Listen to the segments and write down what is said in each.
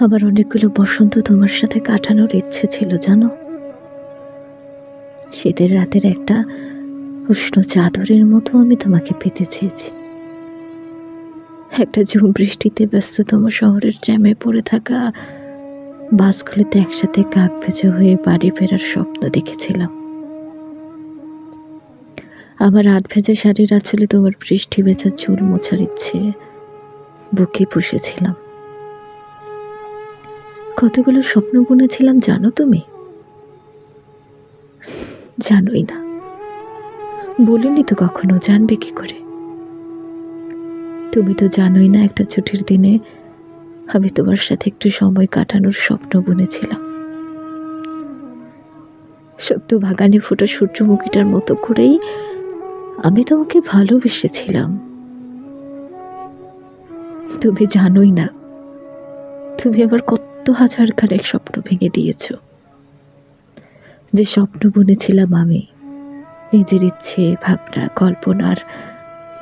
আমার অনেকগুলো বসন্ত তোমার সাথে কাটানোর ইচ্ছে ছিল, জানো? শীতের রাতের একটা উষ্ণ চাদরের মতো আমি তোমাকে পেতে চেয়েছি। একটা ঝুম বৃষ্টিতে ব্যস্ততম শহরের জ্যামে পড়ে থাকা বাসগুলোতে একসাথে কাক ভেজে হয়ে বাড়ি ফেরার স্বপ্ন দেখেছিলাম। আমার রাত ভেজা শাড়ির আঁচলে তোমার বৃষ্টি ভেজা চুল মোছার ইচ্ছে, বুকে পুষেছিলাম। কতগুলো স্বপ্ন বুনেছিলাম জানো তুমি? জানোই না। বলিনি তো কখনো, জানবে কি করে? তুমি তো জানোই না একটা ছুটির দিনে আমি তোমার সাথে একটু সময় কাটানোর স্বপ্ন বুনেছিলাম। সত্য বাগানে ফোটা সূর্যমুখীটার মতো করেই আমি তোমাকে ভালোবেসেছিলাম। তুমি জানোই না, তুমি আবার কত হাজার খানেক স্বপ্ন ভেঙে দিয়েছ। যে স্বপ্ন বুনেছিলাম আমি, নিজের ইচ্ছে, ভাবনা, কল্পনার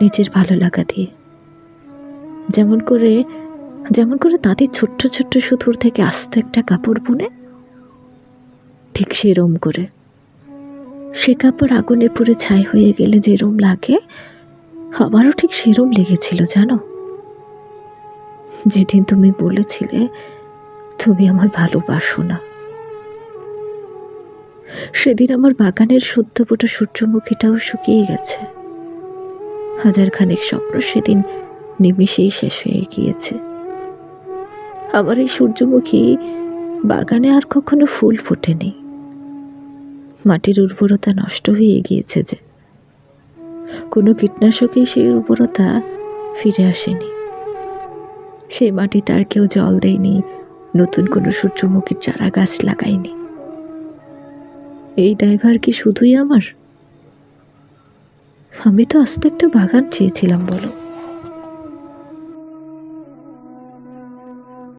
নিজের ভালো লাগা দিয়ে। যেমন করে যেমন করে তাদের ছোট্ট ছোট্ট সুতোর থেকে আস্ত একটা কাপড় বুনে, ঠিক সেরম করে। সে কাপড় আগুনে পুড়ে ছাই হয়ে গেলে যেরম লাগে, আমারও ঠিক সেরম লেগেছিল, জানো? যেদিন তুমি বলেছিলে তুমি আমায় ভালোবাসো না। সেদিন আমার বাগানের সদ্য ফোটা সূর্যমুখীটাও শুকিয়ে গেছে। হাজার খানেক স্বপ্ন সেদিন নিমিষেই শেষ হয়ে গিয়েছে। আমার এই সূর্যমুখী বাগানে আর কখনো ফুল ফোটেনি। মাটির উর্বরতা নষ্ট হয়ে গিয়েছে যে। কোনো কীটনাশকেই সেই উর্বরতা ফিরে আসেনি। সেই মাটিতে আর কেউ জল দেয়নি নতুন কোনো সূর্যমুখীর চারা গাছ লাগাইনি। এই ড্রাইভার কি শুধুই আমার? আমি তো আস্তে একটা বাগান চেয়েছিলাম বলো।